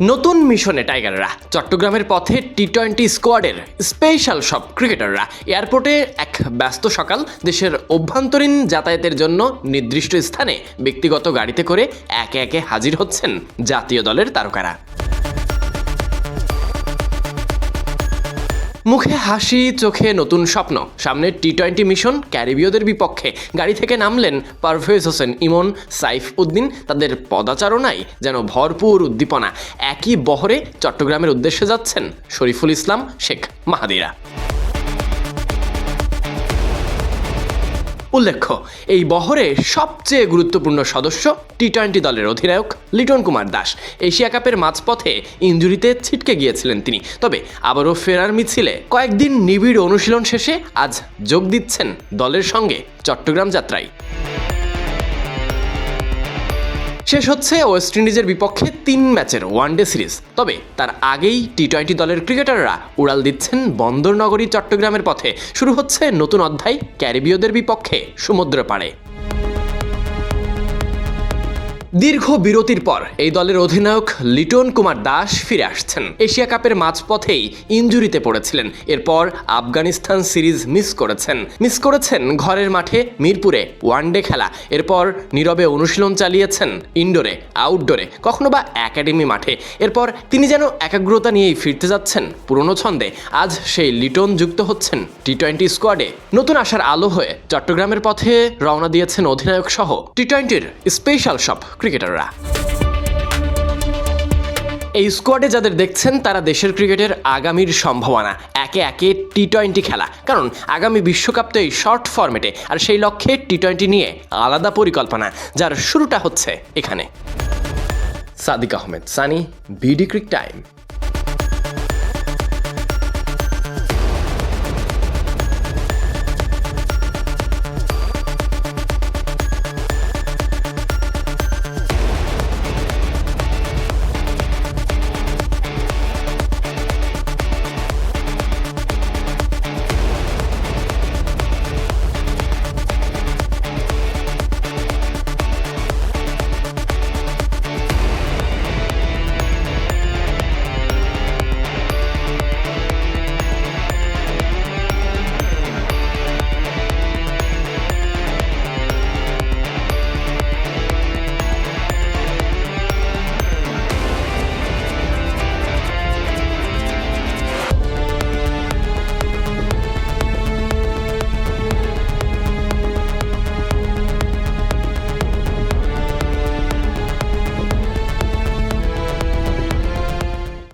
নতুন মিশনে টাইগাররা, চট্টগ্রামের পথে টি টোয়েন্টি স্কোয়াডের স্পেশাল সব ক্রিকেটাররা এয়ারপোর্টে এক ব্যস্ত সকাল, দেশের অভ্যন্তরীণ যাতায়াতের জন্য নির্দিষ্ট স্থানে ব্যক্তিগত গাড়িতে করে একে একে হাজির হচ্ছেন জাতীয় দলের তারকারা। মুখে হাসি, চোখে নতুন স্বপ্ন। সামনে টি টোয়েন্টি মিশন ক্যারিবীয়দের বিপক্ষে। গাড়ি থেকে নামলেন পারভেজ হোসেন, ইমন, সাইফ উদ্দিন। তাদের পদাচারণায় যেন ভরপুর উদ্দীপনা। একই বহরে চট্টগ্রামের উদ্দেশ্যে যাচ্ছেন শরীফুল ইসলাম, শেখ মাহাদিরা। উল্লেখ্য, এই বহরে সবচেয়ে গুরুত্বপূর্ণ সদস্য টি টোয়েন্টি দলের অধিনায়ক লিটন কুমার দাস। এশিয়া কাপের মাঝপথে ইঞ্জুরিতে ছিটকে গিয়েছিলেন তিনি। তবে আবারও ফেরার মিছিলে কয়েকদিন নিবিড় অনুশীলন শেষে আজ যোগ দিচ্ছেন দলের সঙ্গে চট্টগ্রাম যাত্রায়। শেষ হচ্ছে ওয়েস্ট ইন্ডিজের বিপক্ষে তিন ম্যাচের ওয়ানডে সিরিজ। তবে তার আগেই টি টোয়েন্টি দলের ক্রিকেটাররা উড়াল দিচ্ছেন বন্দরনগরী চট্টগ্রামের পথে। শুরু হচ্ছে নতুন অধ্যায় ক্যারিবীয়দের বিপক্ষে সমুদ্র পাড়ে দীর্ঘ বিরতির পর এই দলের অধিনায়ক লিটন কুমার দাস ফিরে আসছেন। এশিয়া কাপের মাঝপথেই ইঞ্জুরিতে পড়েছিলেন। এরপর আফগানিস্তান সিরিজ মিস করেছেন। মিস করেছেন ঘরের মাঠে মিরপুরে ওয়ানডে খেলা। এরপর নীরবে অনুশীলন চালিয়েছেন ইনডোরে, আউটডোরে, কখনো বা একাডেমি মাঠে। এরপর তিনি যেন একাগ্রতা নিয়েই ফিরতে যাচ্ছেন পুরনো ছন্দে। আজ সেই লিটন যুক্ত হচ্ছেন টি টোয়েন্টি স্কোয়াডে। নতুন আশার আলো হয়ে চট্টগ্রামের পথে রওনা দিয়েছেন অধিনায়ক সহ টি টোয়েন্টির স্পেশাল সব ক্রিকেটাররা। এই স্কোয়াডে যাদের দেখছেন, তারা দেশের ক্রিকেটের আগামীর সম্ভাবনা। একে একে টি টোয়েন্টি খেলা। কারণ, আগামী বিশ্বকাপ তো এই শর্ট ফর্মেটে আর সেই লক্ষ্যে টি টোয়েন্টি নিয়ে আলাদা পরিকল্পনা, যার শুরুটা হচ্ছে এখানে। Sadiq Ahmed, Sunny BD cric time